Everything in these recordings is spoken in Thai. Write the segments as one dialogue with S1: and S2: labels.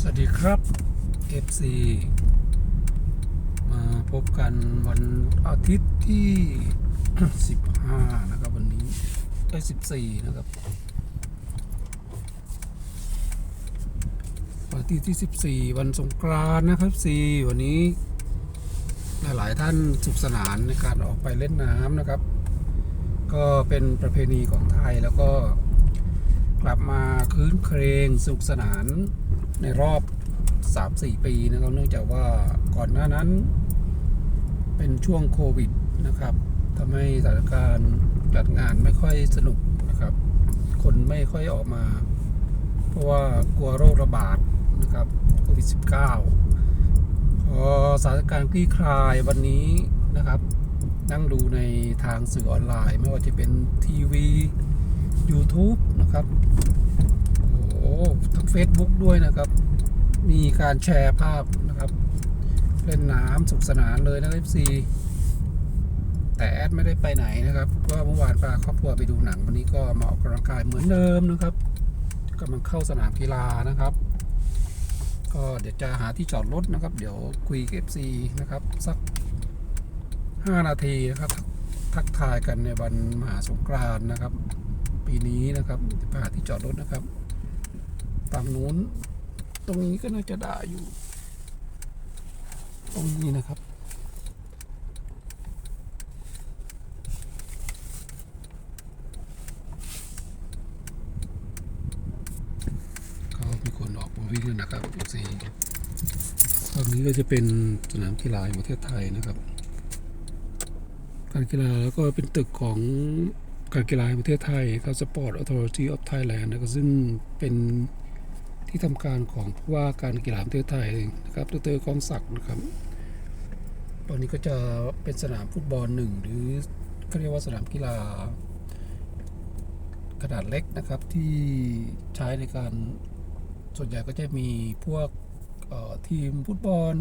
S1: สวัสดีครับ FC มาพบกันวันอาทิตย์ที่ 15 นะครับ วันนี้ได้14 นะครับวันทิตย์ที่ 14 วันสงกรานต์นะครับ4วันนี้หลาย ๆ ท่านสุขสนานในการออกไปเล่นน้ำนะครับ ก็เป็นประเพณีของไทยแล้วก็กลับมาคืนเครงสนุกสนาน ในรอบ 3-4 ปีนะครับ เนื่องจากว่าก่อนหน้านั้นเป็นช่วงโควิดนะครับทำให้สถานการณ์จัดงานไม่ค่อยสนุกนะครับ คนไม่ค่อยออกมา เพราะว่ากลัวโรคระบาดนะครับโควิด -19 พอสถานการณ์คลี่คลายวันนี้นะครับ นั่งดูในทางสื่อออนไลน์ ไม่ว่าจะเป็นทีวี YouTube นะครับ Facebook ด้วยนะครับ มีการแชร์ภาพนะครับ เล่นน้ำสุขสนานเลยนะครับ FC แต่แอดไม่ได้ไปไหนนะครับก็เมื่อวานพาครอบครัวไปดูหนังวันนี้ก็มาออกกำลังกายเหมือนเดิมนะครับกำลังเข้าสนามกีฬานะครับ ก็เดี๋ยวจะหาที่จอดรถนะครับ เดี๋ยวคุยกับ FC นะครับ สัก 5 นาทีนะครับ ทักทายกันในวันมหาสงกรานต์นะครับ ปีนี้นะครับไปหาที่จอดรถนะครับ ฝั่งนู้น ตรงนี้ก็น่าจะได้อยู่ ตรงนี้นะครับก็มีคนออกมาวิ่งนะครับสีตรงนี้ก็จะเป็นสนามกีฬาแห่งประเทศไทยนะครับ การกีฬาแล้วก็เป็นตึกของการกีฬาแห่งประเทศไทยครับ Sport Authority of Thailand นะครับซึ่งเป็น ที่ทำการของผู้ว่าการกีฬาแห่งประเทศไทยนะครับดรกองศักดิ์นะครับ ตอนนี้ก็จะเป็นสนามฟุตบอลหนึ่งหรือเขาเรียกว่าสนามกีฬาขนาดเล็กนะครับที่ใช้ในการส่วนใหญ่ก็จะมีพวกทีมฟุตบอล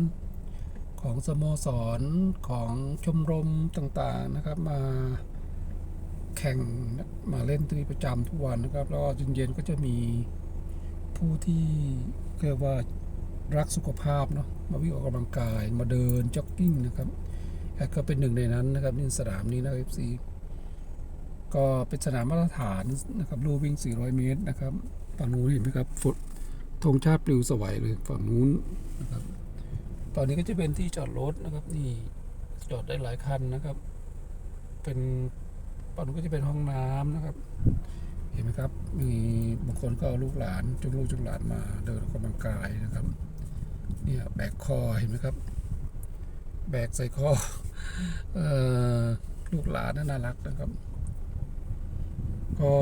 S1: ของสโมสรของชมรมต่างๆนะครับมาแข่งมาเล่นตีประจำทุกวันนะครับแล้วเย็นๆก็จะมี ผู้ที่เรียกว่ารักสุขภาพเนาะมาวิ่งออกกำลังกายมาเดินจ็อกกิ้งนะครับแอดก็เป็นหนึ่งในนั้นนะครับนี่สนามนี้นะครับ FC ก็เป็นสนามมาตรฐานนะครับลู่วิ่ง 400 เมตรนะครับฝั่งนู้นเห็นไหมครับฟุตธงชาติปลิวสวัยเลยฝั่งนู้นนะครับตอนนี้ก็จะเป็นที่จอดรถนะครับนี่จอดได้หลายคันนะครับ เป็นฝั่งนู้นก็จะเป็นห้องน้ำนะครับ เห็นไหมครับ มีบางคนก็เอาลูกหลานจุงลูกจุงหลานมาเดินออกกำลังกายนะครับ เนี่ยแบกคอเห็นไหมครับ แบกใส่คอเอ่อลูกหลานน่ารักนะครับ ก็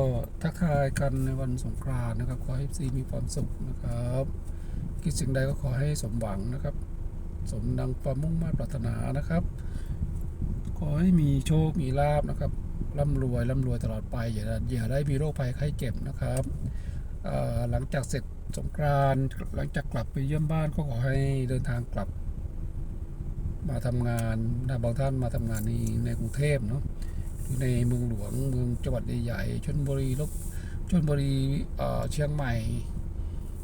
S1: ทักทายกันในวันสงกรานต์นะครับ ขอให้ซีมีความสุขนะครับคิดสิ่งใดก็ขอให้สมหวังนะครับ สมดังความมุ่งมั่นปรารถนานะครับ ขอให้มีโชค มีลาบนะครับ ร่ำรวยร่ำรวยตลอดไปอย่าอย่าได้มีโรคภัยไข้เจ็บนะครับหลังจากเสร็จสงกรานต์หลังจากกลับไปเยี่ยมบ้านก็ขอให้เดินทางกลับ มาทำงานนะบางท่านมาทำงานในในกรุงเทพเนาะหรือในเมืองหลวงเมืองจังหวัดใหญ่ๆชลบุรีลบชลบุรีเชียงใหม่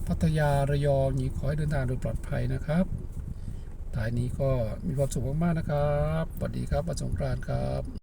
S1: พัทยาระยองอย่างนี้ขอให้เดินทางโดยปลอดภัยนะครับท้ายนี้ก็มีความสุขมากๆนะครับสวัสดีครับวันสงกรานต์ครับ